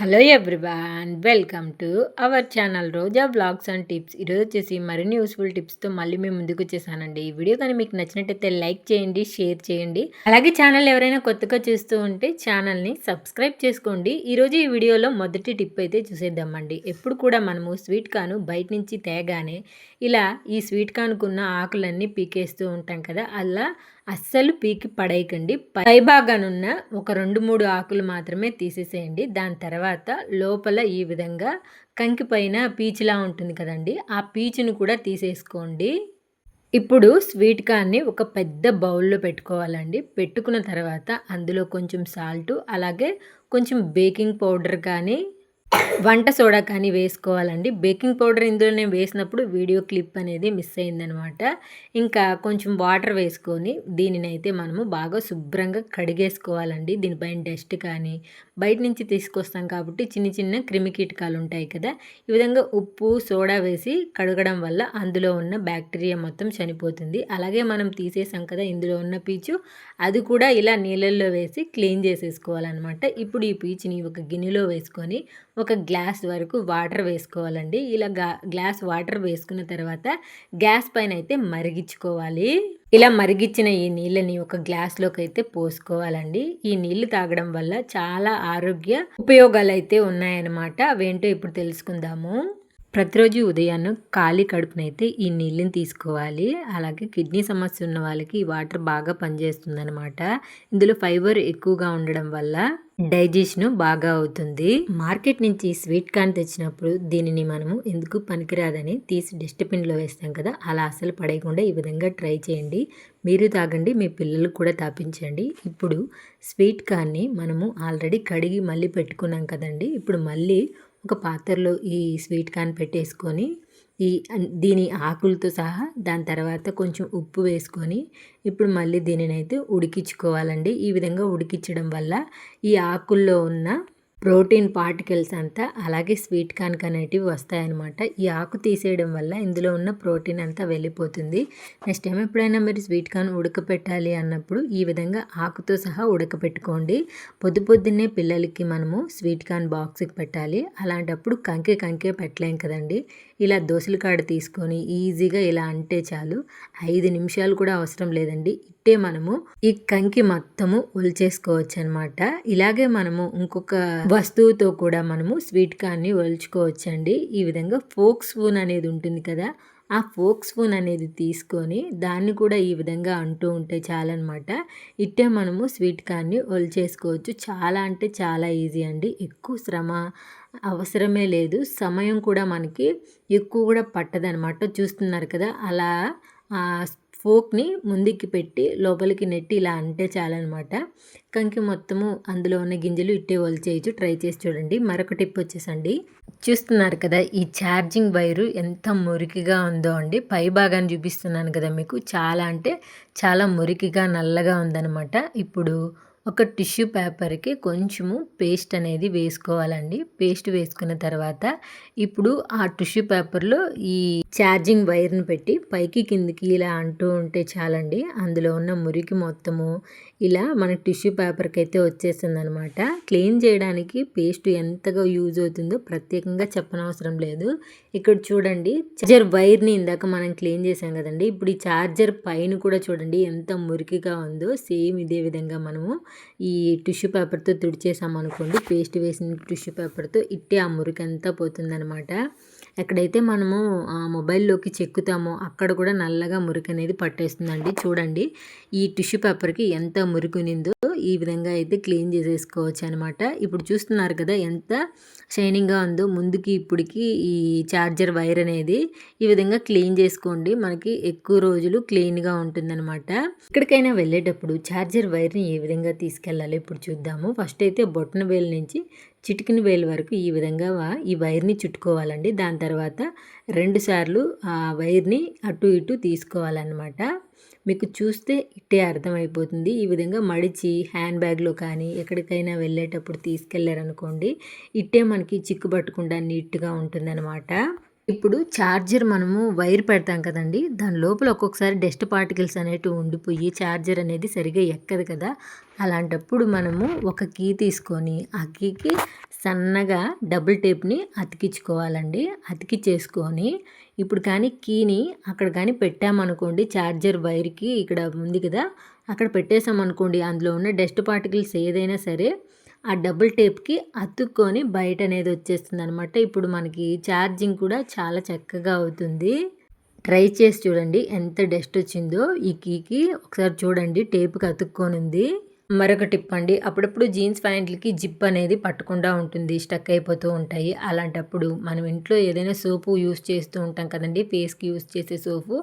Hello everyone welcome to our channel Roja blogs and tips. ఈరోజు వచ్చేసి మరిన్ని useful టిప్స్తో మళ్ళీ మేము ముందుకు వచ్చేసానండి. ఈ వీడియో కానీ మీకు నచ్చినట్టయితే లైక్ చేయండి షేర్ చేయండి. అలాగే ఛానల్ ఎవరైనా కొత్తగా చూస్తూ ఉంటే ఛానల్ని సబ్స్క్రైబ్ చేసుకోండి. ఈరోజు ఈ వీడియోలో మొదటి టిప్ అయితే చూసేద్దామండి. ఎప్పుడు కూడా మనము స్వీట్ కాను బయట నుంచి తేగానే ఇలా ఈ స్వీట్ కానుకున్న ఆకులన్నీ పీకేస్తూ ఉంటాం కదా అలా అస్సలు పీకి పడేయకండి. పైభాగానున్న ఒక రెండు మూడు ఆకులు మాత్రమే తీసేసేయండి. దాని తర్వాత లోపల ఈ విధంగా కంకి పైన పీచులా ఉంటుంది కదండి. ఆ పీచును కూడా తీసేసుకోండి. ఇప్పుడు స్వీట్ కార్న్ని ఒక పెద్ద బౌల్లో పెట్టుకోవాలండి. పెట్టుకున్న తర్వాత అందులో కొంచెం సాల్టు అలాగే కొంచెం బేకింగ్ పౌడర్ కానీ వంట సోడా కానీ వేసుకోవాలండి. బేకింగ్ పౌడర్ ఇందులో నేను వేసినప్పుడు వీడియో క్లిప్ అనేది మిస్ అయిందనమాట. ఇంకా కొంచెం వాటర్ వేసుకొని దీనిని అయితే మనము బాగా శుభ్రంగా కడిగేసుకోవాలండి. దీనిపైన డస్ట్ కానీ బయట నుంచి తీసుకొస్తాం కాబట్టి చిన్న చిన్న క్రిమి కీటకాలు ఉంటాయి కదా. ఈ విధంగా ఉప్పు సోడా వేసి కడగడం వల్ల అందులో ఉన్న బ్యాక్టీరియా మొత్తం చనిపోతుంది. అలాగే మనం తీసేసాం కదా ఇందులో ఉన్న పీచు అది కూడా ఇలా నీళ్ళల్లో వేసి క్లీన్ చేసేసుకోవాలన్నమాట. ఇప్పుడు ఈ పీచుని ఒక గిన్నెలో వేసుకొని ఒక గ్లాస్ వరకు వాటర్ వేసుకోవాలండి. ఇలా గ్లాస్ వాటర్ వేసుకున్న తర్వాత గ్యాస్ పైన అయితే మరిగించుకోవాలి. ఇలా మరిగించిన ఈ నీళ్ళని ఒక గ్లాస్లోకి అయితే పోసుకోవాలండి. ఈ నీళ్ళు తాగడం వల్ల చాలా ఆరోగ్య ఉపయోగాలు అయితే ఉన్నాయన్నమాట. అవేంటో ఇప్పుడు తెలుసుకుందాము. ప్రతిరోజు ఉదయాన్నం ఖాళీ కడుపునైతే ఈ నీళ్ళని తీసుకోవాలి. అలాగే కిడ్నీ సమస్య ఉన్న వాళ్ళకి ఈ వాటర్ బాగా పనిచేస్తుందన్నమాట. ఇందులో ఫైబర్ ఎక్కువగా ఉండడం వల్ల డైజెషన్ బాగా అవుతుంది. మార్కెట్ నుంచి స్వీట్ కార్న్ తెచ్చినప్పుడు దీనిని మనము ఎందుకు పనికిరాదని తీసి డస్ట్బిన్లో వేస్తాం కదా అలా అసలు పడేయకుండా ఈ విధంగా ట్రై చేయండి. మీరు తాగండి మీ పిల్లలకు కూడా తాపించండి. ఇప్పుడు స్వీట్ కార్న్ని మనము ఆల్రెడీ కడిగి మళ్ళీ పెట్టుకున్నాం కదండి. ఇప్పుడు మళ్ళీ ఒక పాత్రలో ఈ స్వీట్ కార్న్ పెట్టేసుకొని ఈ దీని ఆకులతో సహా దాని తర్వాత కొంచెం ఉప్పు వేసుకొని ఇప్పుడు మళ్ళీ దీనిని అయితే ఉడికించుకోవాలండి. ఈ విధంగా ఉడికించడం వల్ల ఈ ఆకుల్లో ఉన్న ప్రోటీన్ పార్టికల్స్ అంతా అలాగే స్వీట్ కార్న్ అనేటివి వస్తాయన్నమాట. ఈ ఆకు తీసేయడం వల్ల ఇందులో ఉన్న ప్రోటీన్ అంతా వెళ్ళిపోతుంది. నెక్స్ట్ టైం ఎప్పుడైనా మీరు స్వీట్ కార్న్ ఉడకపెట్టాలి అన్నప్పుడు ఈ విధంగా ఆకుతో సహా ఉడకపెట్టుకోండి. పొద్దు పొద్దున్నే పిల్లలకి మనము స్వీట్ కార్న్ బాక్స్కి పెట్టాలి. అలాంటప్పుడు కంకే కంకే పెట్టలేం కదండి. ఇలా దోశల కాడ తీసుకొని ఈజీగా ఇలా అంటే చాలు. ఐదు నిమిషాలు కూడా అవసరం లేదండి. ఇట్టే మనము ఈ కంకి మొత్తము ఒలిచేసుకోవచ్చు అనమాట ఇలాగే మనము ఇంకొక వస్తువుతో కూడా మనము స్వీట్ కార్న్ని ఒలుచుకోవచ్చండి. ఈ విధంగా ఫోక్ స్పూన్ అనేది ఉంటుంది కదా ఆ ఫోక్ స్పూన్ అనేది తీసుకొని దాన్ని కూడా ఈ విధంగా అంటూ ఉంటే చాలన్నమాట. ఇట్టే మనము స్వీట్ కార్న్ని ఒలిచేసుకోవచ్చు. చాలా అంటే చాలా ఈజీ అండి. ఎక్కువ శ్రమ అవసరమే లేదు. సమయం కూడా మనకి ఎక్కువ కూడా పట్టదనమాట చూస్తున్నారు కదా అలా ఫోక్ని ముందుకి పెట్టి లోపలికి నెట్టి ఇలా అంటే చాలన్నమాట కంకి మొత్తము అందులో ఉన్న గింజలు ఇట్టే చేయొచ్చు ట్రై చేసి చూడండి. మరొక టిప్ వచ్చేసండి. చూస్తున్నారు కదా ఈ ఛార్జింగ్ వైరు ఎంత మురికిగా ఉందో అండి. పై భాగాన్ని చూపిస్తున్నాను కదా మీకు. చాలా అంటే చాలా మురికిగా నల్లగా ఉందన్నమాట ఇప్పుడు ఒక టిష్యూ పేపర్కి కొంచెము పేస్ట్ అనేది వేసుకోవాలండి. పేస్ట్ వేసుకున్న తర్వాత ఇప్పుడు ఆ టిష్యూ పేపర్లో ఈ ఛార్జింగ్ వైర్ని పెట్టి పైకి కిందికి ఇలా అంటూ ఉంటే చాలండి. అందులో ఉన్న మురికి మొత్తము ఇలా మన టిష్యూ పేపర్కి అయితే వచ్చేస్తుంది అనమాట క్లీన్ చేయడానికి పేస్ట్ ఎంతగా యూజ్ అవుతుందో ప్రత్యేకంగా చెప్పనవసరం లేదు. ఇక్కడ చూడండి చార్జర్ వైర్ని ఇందాక మనం క్లీన్ చేసాం కదండి. ఇప్పుడు ఈ చార్జర్ పైన కూడా చూడండి ఎంత మురికిగా ఉందో. సేమ్ ఇదే విధంగా మనము ఈ టిష్యూ పేపర్తో తుడిచేసాం అనుకోండి పేస్ట్ వేసిన టిష్యూ పేపర్తో ఇట్టే ఆ మురికి అంతా పోతుందనమాట. ఎక్కడైతే మనము మొబైల్లోకి చెక్కుతామో అక్కడ కూడా నల్లగా మురికి అనేది పట్టేస్తుందండి. చూడండి ఈ టిష్యూ పేపర్కి ఎంత మురికినిందో ఈ విధంగా అయితే క్లీన్ చేసేసుకోవచ్చు అనమాట ఇప్పుడు చూస్తున్నారు కదా ఎంత షైనింగ్గా ఉందో ముందుకి ఇప్పటికి ఈ ఛార్జర్ వైర్ అనేది ఈ విధంగా క్లీన్ చేసుకోండి. మనకి ఎక్కువ రోజులు క్లీన్గా ఉంటుందన్నమాట. ఎక్కడికైనా వెళ్ళేటప్పుడు ఛార్జర్ వైర్ని ఏ విధంగా తీసుకెళ్ళాలి ఇప్పుడు చూద్దాము. ఫస్ట్ అయితే బొట్టన వేలు నుంచి చిటికిన వేలు వరకు ఈ విధంగా ఈ వైర్ని చుట్టుకోవాలండి. దాని తర్వాత రెండుసార్లు ఆ వైర్ని అటు ఇటు తీసుకోవాలన్నమాట. మీకు చూస్తే ఇట్టే అర్థమైపోతుంది. ఈ విధంగా మడిచి హ్యాండ్ బ్యాగ్లో కానీ ఎక్కడికైనా వెళ్ళేటప్పుడు తీసుకెళ్ళారనుకోండి ఇట్టే మనకి చిక్కు పట్టకుండా నీట్గా ఉంటుందన్నమాట. ఇప్పుడు ఛార్జర్ మనము వైర్ పెడతాం కదండి దాని లోపల ఒక్కొక్కసారి డస్ట్ పార్టికల్స్ అనేటివి ఉండిపోయి ఛార్జర్ అనేది సరిగా ఎక్కదు కదా. అలాంటప్పుడు మనము ఒక కీ తీసుకొని ఆ కీకి సన్నగా డబుల్ టేప్ని అతికించుకోవాలండి. అతికిచ్చేసుకొని ఇప్పుడు కానీ కీని అక్కడ కానీ పెట్టామనుకోండి ఛార్జర్ వైర్కి ఇక్కడ ఉంది కదా అక్కడ పెట్టేసామనుకోండి అందులో ఉన్న డస్ట్ పార్టికల్స్ ఏదైనా సరే ఆ డబుల్ టేప్కి అతుక్కొని బయట అనేది వచ్చేస్తుంది అనమాట ఇప్పుడు మనకి ఛార్జింగ్ కూడా చాలా చక్కగా అవుతుంది. ట్రై చేసి చూడండి ఎంత డస్ట్ వచ్చిందో. ఈ కీకి ఒకసారి చూడండి టేప్కి అతుక్కొని ఉంది. మరొక టిప్ అండి. అప్పుడప్పుడు జీన్స్ ప్యాంట్లకి జిప్ అనేది పట్టకుండా ఉంటుంది. స్టక్ అయిపోతూ ఉంటాయి. అలాంటప్పుడు మనం ఇంట్లో ఏదైనా సోపు యూస్ చేస్తూ ఉంటాం కదండి. ఫేస్కి యూస్ చేసే సోపు.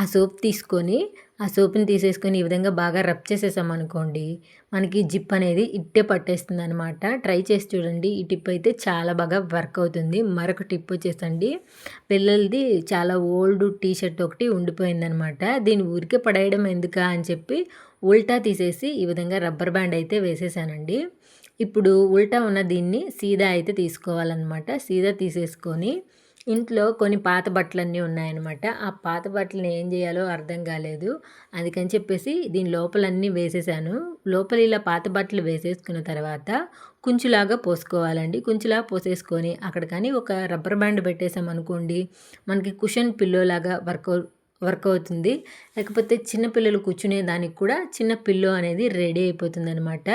ఆ సోప్ తీసుకొని ఆ సోప్ని తీసేసుకొని ఈ విధంగా బాగా రబ్ చేసేసాం అనుకోండి మనకి జిప్ అనేది ఇట్టే పట్టేస్తుంది అనమాట ట్రై చేసి చూడండి. ఈ టిప్ అయితే చాలా బాగా వర్క్ అవుతుంది. మరొక టిప్ వచ్చేసండి. పిల్లలది చాలా ఓల్డ్ టీ షర్ట్ ఒకటి ఉండిపోయిందనమాట దీన్ని ఊరికే పడేయడం ఎందుకా అని చెప్పి ఉల్టా తీసేసి ఈ విధంగా రబ్బర్ బ్యాండ్ అయితే వేసేసానండి. ఇప్పుడు ఉల్టా ఉన్న దీన్ని సీదా అయితే తీసుకోవాలన్నమాట. సీదా తీసేసుకొని ఇంట్లో కొన్ని పాత బట్టలన్నీ ఉన్నాయన్నమాట. ఆ పాత బట్టలను ఏం చేయాలో అర్థం కాలేదు. అందుకని చెప్పేసి దీని లోపలన్నీ వేసేసాను. లోపల ఇలా పాత బట్టలు వేసేసుకున్న తర్వాత కుంచులాగా పోసుకోవాలండి. కుంచులాగా పోసేసుకొని అక్కడ కానీ ఒక రబ్బర్ బ్యాండ్ పెట్టేసాం అనుకోండి మనకి కుషన్ పిల్లోలాగా వర్క్ వర్క్ అవుతుంది. లేకపోతే చిన్నపిల్లలు కూర్చునే దానికి కూడా చిన్న పిల్లో అనేది రెడీ అయిపోతుంది అనమాట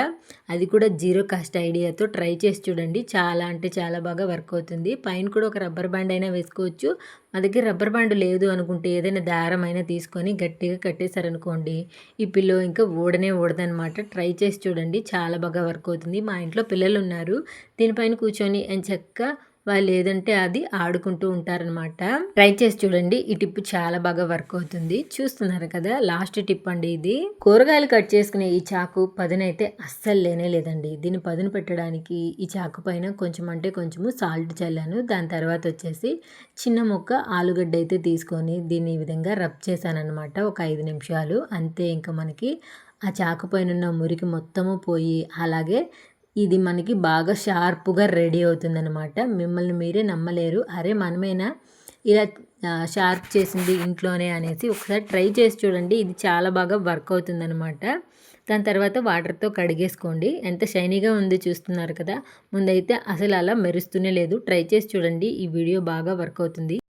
అది కూడా జీరో కాస్ట్ ఐడియాతో ట్రై చేసి చూడండి. చాలా అంటే చాలా బాగా వర్క్ అవుతుంది. పైన కూడా ఒక రబ్బర్ బ్యాండ్ అయినా వేసుకోవచ్చు. మా దగ్గర రబ్బర్ బ్యాండ్ లేదు అనుకుంటే ఏదైనా దారం అయినా తీసుకొని గట్టిగా కట్టేశారనుకోండి ఈ పిల్లో ఇంకా ఊడనే ఊడదనమాట ట్రై చేసి చూడండి. చాలా బాగా వర్క్ అవుతుంది. మా ఇంట్లో పిల్లలు ఉన్నారు. దీనిపైన కూర్చొని చక్క వాళ్ళు ఏదంటే అది ఆడుకుంటూ ఉంటారనమాట. ట్రై చేసి చూడండి. ఈ టిప్ చాలా బాగా వర్క్ అవుతుంది. చూస్తున్నారు కదా లాస్ట్ టిప్ అండి ఇది. కూరగాయలు కట్ చేసుకునే ఈ చాకు పదునైతే అస్సలు లేనే లేదండి. దీన్ని పదును పెట్టడానికి ఈ చాకు పైన కొంచెం అంటే కొంచెము సాల్ట్ చల్లాను. దాని తర్వాత వచ్చేసి చిన్న ముక్క ఆలుగడ్డ అయితే తీసుకొని దీన్ని ఈ విధంగా రబ్ చేశానమాట ఒక ఐదు నిమిషాలు. అంతే ఇంకా మనకి ఆ చాకు పైన ఉన్న మురికి మొత్తము పోయి అలాగే ఇది మనకి బాగా షార్ప్గా రెడీ అవుతుందన్నమాట. మిమ్మల్ని మీరే నమ్మలేరు. అరే మనమేనా? ఇలా షార్ప్ చేసింది ఇంట్లోనే అనేసి ఒకసారి ట్రై చేసి చూడండి. ఇది చాలా బాగా వర్క్ అవుతుందన్నమాట. దాని తర్వాత వాటర్తో కడిగేసుకోండి. ఎంత షైనీగా ఉంది చూస్తున్నారు కదా. ముందైతే అసలు అలా మెరుస్తూనే లేదు. ట్రై చేసి చూడండి. ఈ వీడియో బాగా వర్క్ అవుతుంది.